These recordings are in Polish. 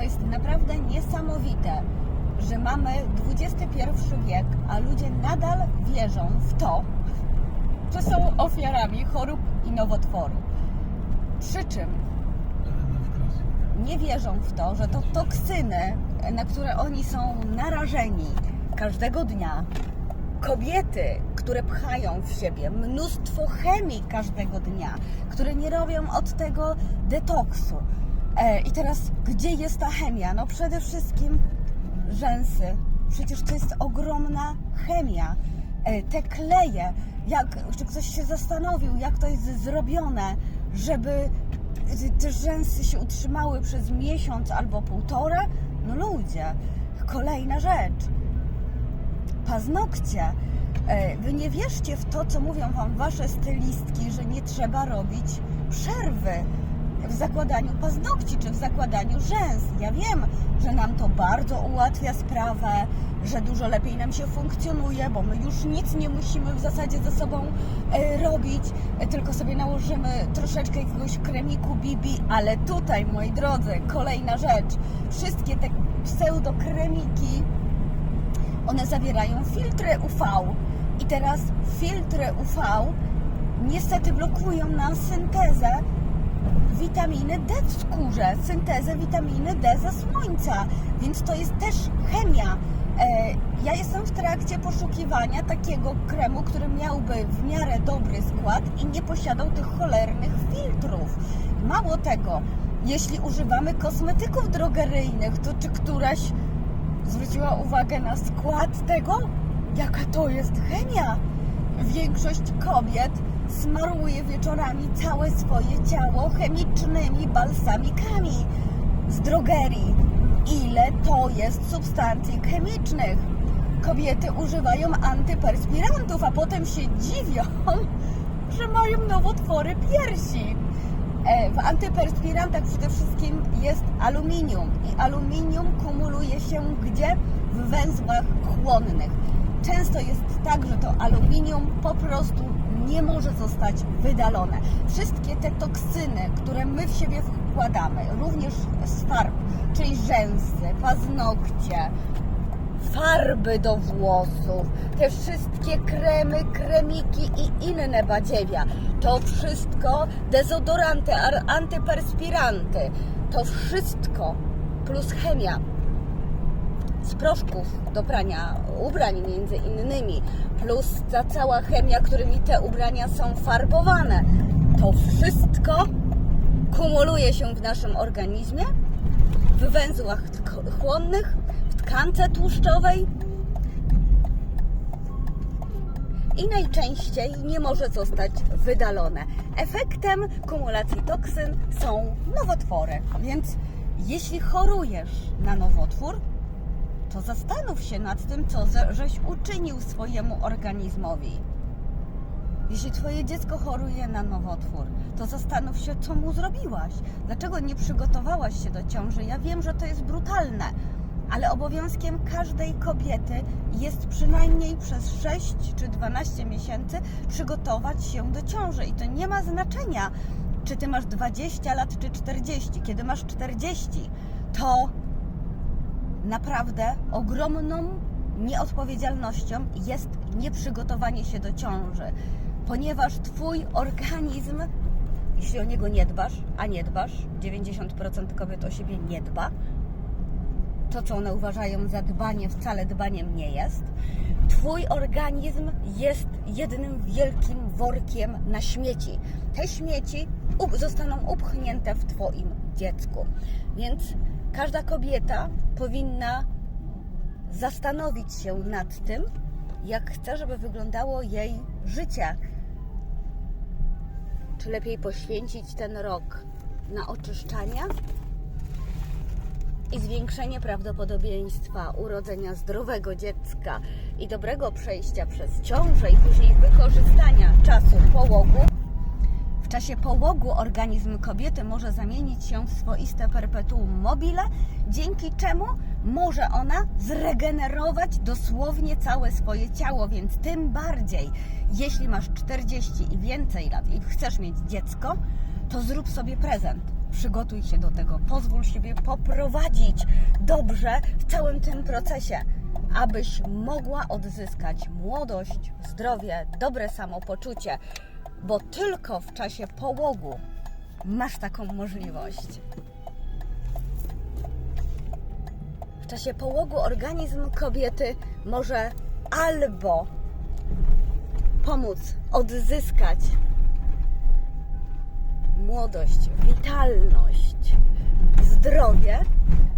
To jest naprawdę niesamowite, że mamy XXI wiek, a ludzie nadal wierzą w to, że są ofiarami chorób i nowotworu. Przy czym nie wierzą w to, że to toksyny, na które oni są narażeni każdego dnia, kobiety, które pchają w siebie mnóstwo chemii każdego dnia, które nie robią od tego detoksu. E, I teraz, gdzie jest ta chemia? No przede wszystkim rzęsy. Przecież to jest ogromna chemia. E, Te kleje, jak, czy ktoś się zastanowił, jak to jest zrobione, żeby te rzęsy się utrzymały przez miesiąc albo półtora? No ludzie, kolejna rzecz paznokcie. E, Wy nie wierzcie w to, co mówią Wam Wasze stylistki, że nie trzeba robić przerwy w zakładaniu paznokci czy w zakładaniu rzęs. Ja wiem, że nam to bardzo ułatwia sprawę, że dużo lepiej nam się funkcjonuje, bo my już nic nie musimy w zasadzie ze sobą e, robić, e, tylko sobie nałożymy troszeczkę jakiegoś kremiku BB, ale tutaj, moi drodzy, kolejna rzecz. Wszystkie te pseudokremiki, one zawierają filtry UV. I teraz filtry UV niestety blokują nam syntezę witaminy D w skórze, syntezę witaminy D ze słońca, więc to jest też chemia. E, Ja jestem w trakcie poszukiwania takiego kremu, który miałby w miarę dobry skład i nie posiadał tych cholernych filtrów. Mało tego, jeśli używamy kosmetyków drogeryjnych, to czy któraś zwróciła uwagę na skład tego, jaka to jest chemia. Większość kobiet smaruje wieczorami całe swoje ciało chemicznymi balsamikami z drogerii. Ile to jest substancji chemicznych? Kobiety używają antyperspirantów, a potem się dziwią, że mają nowotwory piersi. E, W antyperspirantach przede wszystkim jest aluminium i aluminium kumuluje się gdzie? W węzłach chłonnych. Często jest tak, że to aluminium po prostu nie może zostać wydalone. Wszystkie te toksyny, które my w siebie wkładamy, również z farb, czyli rzęsy, paznokcie, farby do włosów, te wszystkie kremy, kremiki i inne badziewia. To wszystko dezodoranty, antyperspiranty. To wszystko plus chemia z proszków do prania ubrań między innymi, plus ta cała chemia, którymi te ubrania są farbowane. To wszystko kumuluje się w naszym organizmie, w węzłach chłonnych, w tkance tłuszczowej i najczęściej nie może zostać wydalone. Efektem kumulacji toksyn są nowotwory. Więc jeśli chorujesz na nowotwór, to zastanów się nad tym, co żeś uczynił swojemu organizmowi. Jeśli Twoje dziecko choruje na nowotwór, to zastanów się, co mu zrobiłaś. Dlaczego nie przygotowałaś się do ciąży? Ja wiem, że to jest brutalne, ale obowiązkiem każdej kobiety jest przynajmniej przez 6 czy 12 miesięcy przygotować się do ciąży. I to nie ma znaczenia, czy Ty masz 20 lat, czy 40. Kiedy masz 40, to naprawdę ogromną nieodpowiedzialnością jest nieprzygotowanie się do ciąży, ponieważ Twój organizm, jeśli o niego nie dbasz, a nie dbasz, 90% kobiet o siebie nie dba, to co one uważają za dbanie wcale dbaniem nie jest. Twój organizm jest jednym wielkim workiem na śmieci. Te śmieci zostaną upchnięte w Twoim dziecku. Więc każda kobieta powinna zastanowić się nad tym, jak chce, żeby wyglądało jej życie. Czy lepiej poświęcić ten rok na oczyszczania i zwiększenie prawdopodobieństwa urodzenia zdrowego dziecka i dobrego przejścia przez ciążę i później wykorzystania czasie połogu organizm kobiety może zamienić się w swoiste perpetuum mobile, dzięki czemu może ona zregenerować dosłownie całe swoje ciało, więc tym bardziej, jeśli masz 40 i więcej lat i chcesz mieć dziecko, to zrób sobie prezent. przygotuj się do tego, pozwól siebie poprowadzić dobrze w całym tym procesie, abyś mogła odzyskać młodość, zdrowie, dobre samopoczucie, bo tylko w czasie połogu masz taką możliwość. W czasie połogu organizm kobiety może albo pomóc odzyskać młodość, witalność, zdrowie,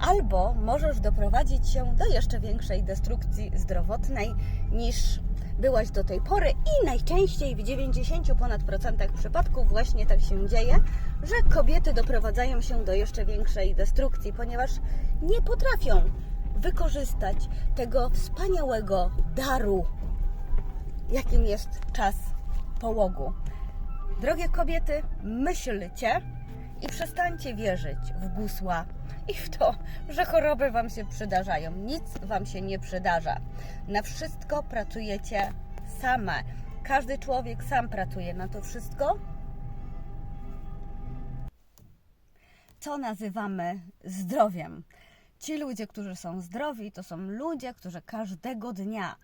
albo możesz doprowadzić się do jeszcze większej destrukcji zdrowotnej niż byłaś do tej pory i najczęściej w 90 ponad procentach przypadków właśnie tak się dzieje, że kobiety doprowadzają się do jeszcze większej destrukcji, ponieważ nie potrafią wykorzystać tego wspaniałego daru, jakim jest czas połogu. Drogie kobiety, myślcie i przestańcie wierzyć w gusła i w to, że choroby Wam się przydarzają. Nic Wam się nie przydarza. Na wszystko pracujecie same. Każdy człowiek sam pracuje na to wszystko, co nazywamy zdrowiem. Ci ludzie, którzy są zdrowi, to są ludzie, którzy każdego dnia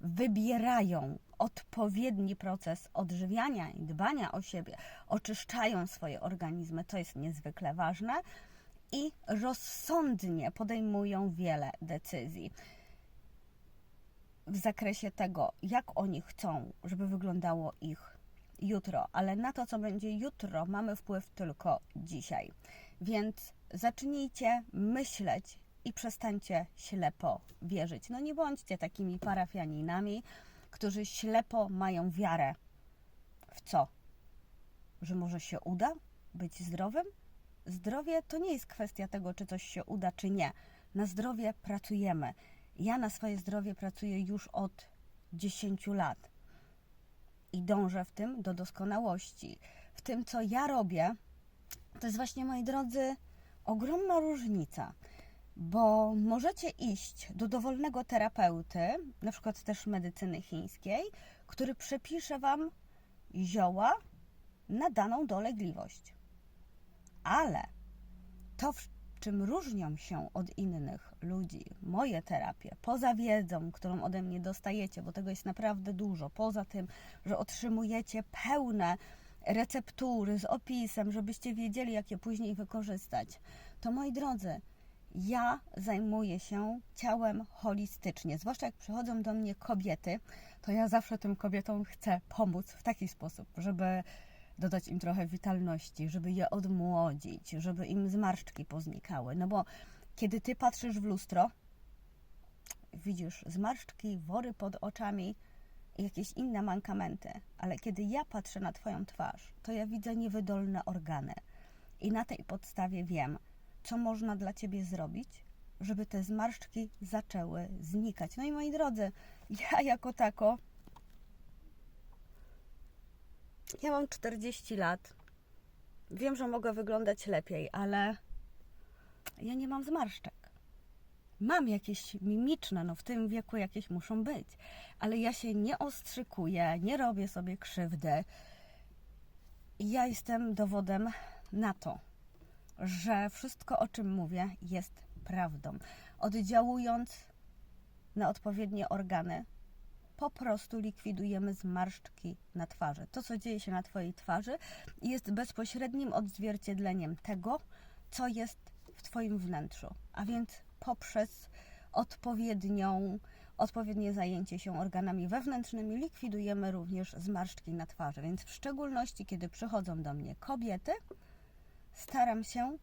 wybierają odpowiedni proces odżywiania i dbania o siebie, oczyszczają swoje organizmy, to jest niezwykle ważne i rozsądnie podejmują wiele decyzji w zakresie tego, jak oni chcą, żeby wyglądało ich jutro, ale na to, co będzie jutro, mamy wpływ tylko dzisiaj. Więc zacznijcie myśleć i przestańcie ślepo wierzyć. No nie bądźcie takimi parafianinami, którzy ślepo mają wiarę w co? Że może się uda być zdrowym? Zdrowie to nie jest kwestia tego, czy coś się uda, czy nie. Na zdrowie pracujemy. Ja na swoje zdrowie pracuję już od 10 lat i dążę w tym do doskonałości. W tym, co ja robię, to jest właśnie, moi drodzy, ogromna różnica, bo możecie iść do dowolnego terapeuty, na przykład też medycyny chińskiej, który przepisze Wam zioła na daną dolegliwość. Ale to, w czym różnią się od innych ludzi, moje terapie, poza wiedzą, którą ode mnie dostajecie, bo tego jest naprawdę dużo, poza tym, że otrzymujecie pełne receptury z opisem, żebyście wiedzieli, jak je później wykorzystać, to moi drodzy, ja zajmuję się ciałem holistycznie. Zwłaszcza jak przychodzą do mnie kobiety, to ja zawsze tym kobietom chcę pomóc w taki sposób, żeby dodać im trochę witalności, żeby je odmłodzić, żeby im zmarszczki poznikały. No bo kiedy ty patrzysz w lustro, widzisz zmarszczki, wory pod oczami jakieś inne mankamenty, ale kiedy ja patrzę na twoją twarz, to ja widzę niewydolne organy. I na tej podstawie wiem, co można dla ciebie zrobić, żeby te zmarszczki zaczęły znikać. No i moi drodzy, ja jako tako ja mam 40 lat. Wiem, że mogę wyglądać lepiej, ale ja nie mam zmarszczek. Mam jakieś mimiczne, no w tym wieku jakieś muszą być, ale ja się nie ostrzykuję, nie robię sobie krzywdy. I ja jestem dowodem na to, że wszystko, o czym mówię, jest prawdą. Oddziałując na odpowiednie organy, po prostu likwidujemy zmarszczki na twarzy. To, co dzieje się na Twojej twarzy, jest bezpośrednim odzwierciedleniem tego, co jest w Twoim wnętrzu. A więc poprzez odpowiednią, odpowiednie zajęcie się organami wewnętrznymi likwidujemy również zmarszczki na twarzy. Więc w szczególności, kiedy przychodzą do mnie kobiety, staram się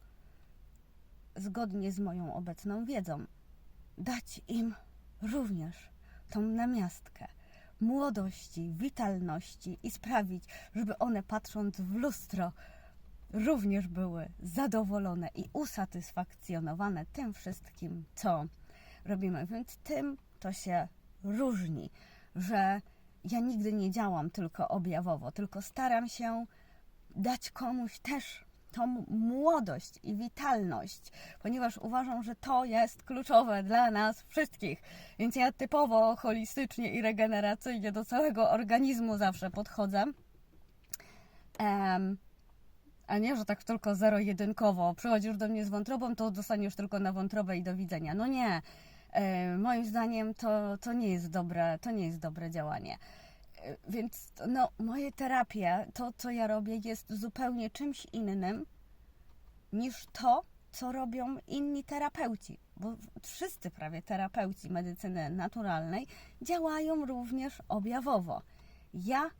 zgodnie z moją obecną wiedzą dać im również tą namiastkę młodości, witalności i sprawić, żeby one patrząc w lustro również były zadowolone i usatysfakcjonowane tym wszystkim, co robimy. Więc tym to się różni, że ja nigdy nie działam tylko objawowo, tylko staram się dać komuś też tą młodość i witalność, ponieważ uważam, że to jest kluczowe dla nas wszystkich. Więc ja typowo holistycznie i regeneracyjnie do całego organizmu zawsze podchodzę. Um, A nie, że tak tylko zero-jedynkowo. Przychodzisz do mnie z wątrobą, to dostaniesz tylko na wątrobę i do widzenia. No nie. E, moim zdaniem to, to nie jest dobre, to nie jest dobre działanie. E, Więc no, moje terapie, to co ja robię, jest zupełnie czymś innym niż to, co robią inni terapeuci. Bo wszyscy prawie terapeuci medycyny naturalnej działają również objawowo. Ja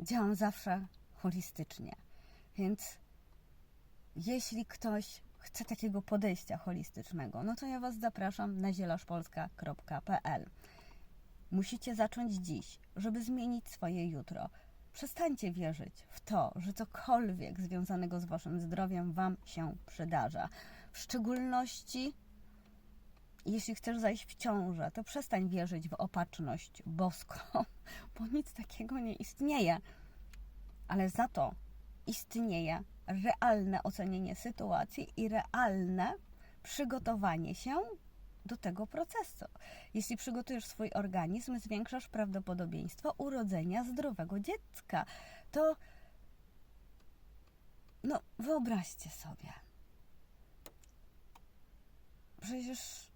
działam zawsze holistycznie. Więc jeśli ktoś chce takiego podejścia holistycznego, no to ja Was zapraszam na zielaszpolska.pl. Musicie zacząć dziś, żeby zmienić swoje jutro. Przestańcie wierzyć w to, że cokolwiek związanego z Waszym zdrowiem Wam się przydarza. W szczególności, jeśli chcesz zajść w ciążę, to przestań wierzyć w opatrzność boską, bo nic takiego nie istnieje. Ale za to istnieje realne ocenienie sytuacji i realne przygotowanie się do tego procesu. Jeśli przygotujesz swój organizm, zwiększasz prawdopodobieństwo urodzenia zdrowego dziecka. To no, wyobraźcie sobie. Przecież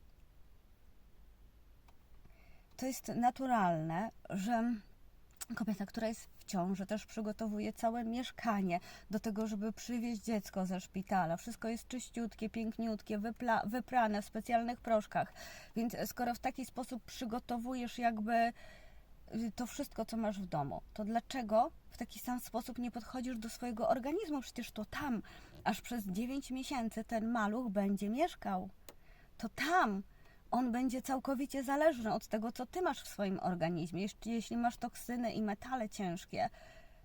to jest naturalne, że kobieta, która jest ciąży, też przygotowuje całe mieszkanie do tego, żeby przywieźć dziecko ze szpitala. Wszystko jest czyściutkie, piękniutkie, wypla- wyprane w specjalnych proszkach. Więc skoro w taki sposób przygotowujesz jakby y, to wszystko, co masz w domu, to dlaczego w taki sam sposób nie podchodzisz do swojego organizmu? Przecież to tam, aż przez 9 miesięcy ten maluch będzie mieszkał. To tam on będzie całkowicie zależny od tego, co ty masz w swoim organizmie. Jeśli, masz toksyny i metale ciężkie,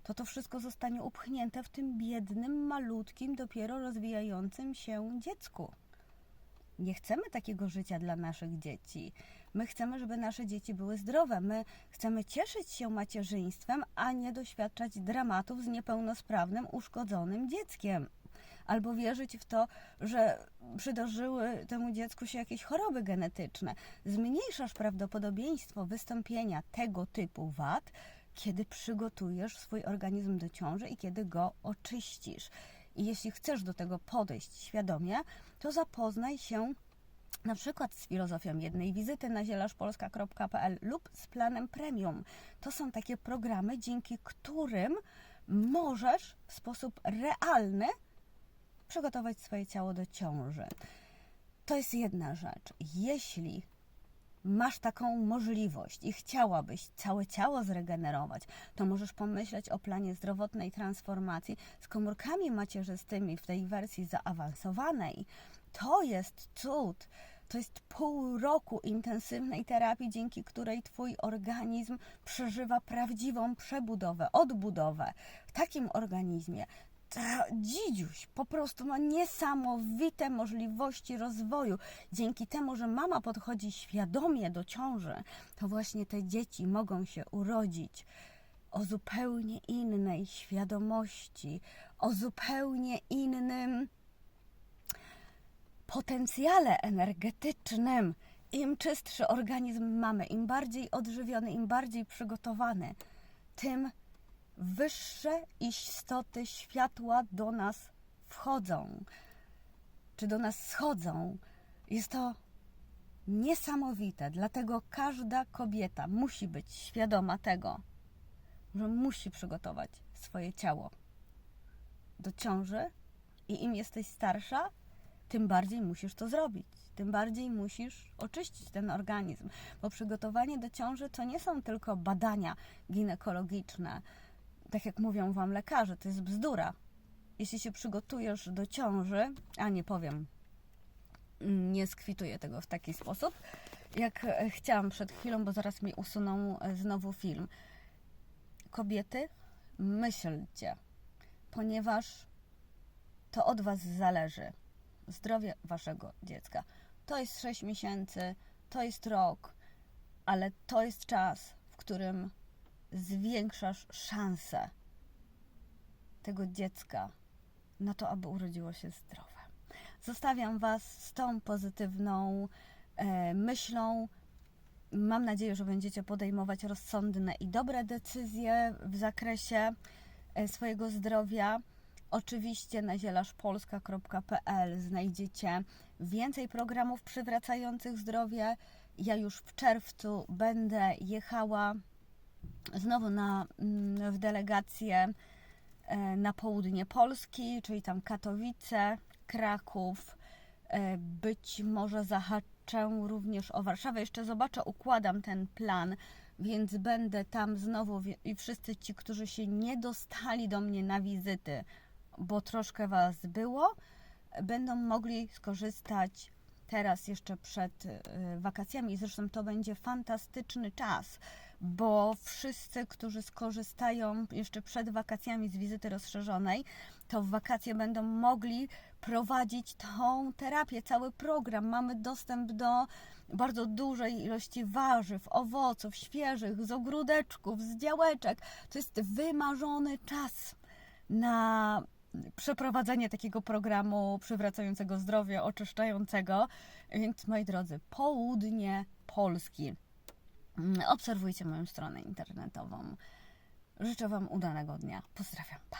to to wszystko zostanie upchnięte w tym biednym, malutkim, dopiero rozwijającym się dziecku. Nie chcemy takiego życia dla naszych dzieci. My chcemy, żeby nasze dzieci były zdrowe. My chcemy cieszyć się macierzyństwem, a nie doświadczać dramatów z niepełnosprawnym, uszkodzonym dzieckiem. Albo wierzyć w to, że przydarzyły temu dziecku się jakieś choroby genetyczne. Zmniejszasz prawdopodobieństwo wystąpienia tego typu wad, kiedy przygotujesz swój organizm do ciąży i kiedy go oczyścisz. I jeśli chcesz do tego podejść świadomie, to zapoznaj się na przykład z filozofią jednej wizyty na zielaszpolska.pl lub z planem premium. To są takie programy, dzięki którym możesz w sposób realny przygotować swoje ciało do ciąży. To jest jedna rzecz. Jeśli masz taką możliwość i chciałabyś całe ciało zregenerować, to możesz pomyśleć o planie zdrowotnej transformacji z komórkami macierzystymi w tej wersji zaawansowanej. To jest cud. To jest pół roku intensywnej terapii, dzięki której Twój organizm przeżywa prawdziwą przebudowę, odbudowę. W takim organizmie ta dzidziuś po prostu ma niesamowite możliwości rozwoju. Dzięki temu, że mama podchodzi świadomie do ciąży, to właśnie te dzieci mogą się urodzić o zupełnie innej świadomości, o zupełnie innym potencjale energetycznym. Im czystszy organizm mamy, im bardziej odżywiony, im bardziej przygotowany, tym wyższe istoty światła do nas wchodzą, czy do nas schodzą. Jest to niesamowite, dlatego każda kobieta musi być świadoma tego, że musi przygotować swoje ciało do ciąży i im jesteś starsza, tym bardziej musisz to zrobić. Tym bardziej musisz oczyścić ten organizm, bo przygotowanie do ciąży to nie są tylko badania ginekologiczne, tak jak mówią wam lekarze, to jest bzdura. Jeśli się przygotujesz do ciąży, a nie powiem, nie skwituję tego w taki sposób, jak e, chciałam przed chwilą, bo zaraz mi usuną e, znowu film. Kobiety, myślcie, ponieważ to od Was zależy. Zdrowie Waszego dziecka. To jest 6 miesięcy, to jest rok, ale to jest czas, w którym zwiększasz szanse tego dziecka na to, aby urodziło się zdrowe. Zostawiam Was z tą pozytywną e, myślą. Mam nadzieję, że będziecie podejmować rozsądne i dobre decyzje w zakresie e, swojego zdrowia. Oczywiście na zielaszpolska.pl znajdziecie więcej programów przywracających zdrowie. Ja już w czerwcu będę jechała znowu na, mm, w delegację e, na południe Polski, czyli tam Katowice, Kraków. E, Być może zahaczę również o Warszawę. Jeszcze zobaczę, układam ten plan, więc będę tam znowu i wszyscy ci, którzy się nie dostali do mnie na wizyty, bo troszkę Was było, będą mogli skorzystać teraz jeszcze przed y, wakacjami. Zresztą to będzie fantastyczny czas, bo wszyscy, którzy skorzystają jeszcze przed wakacjami z wizyty rozszerzonej, to w wakacje będą mogli prowadzić tą terapię, cały program. Mamy dostęp do bardzo dużej ilości warzyw, owoców świeżych, z ogródeczków, z działeczek. To jest wymarzony czas na przeprowadzenie takiego programu przywracającego zdrowie, oczyszczającego. Więc moi drodzy, południe Polski. Mm, Obserwujcie moją stronę internetową. Życzę Wam udanego dnia. Pozdrawiam. Pa.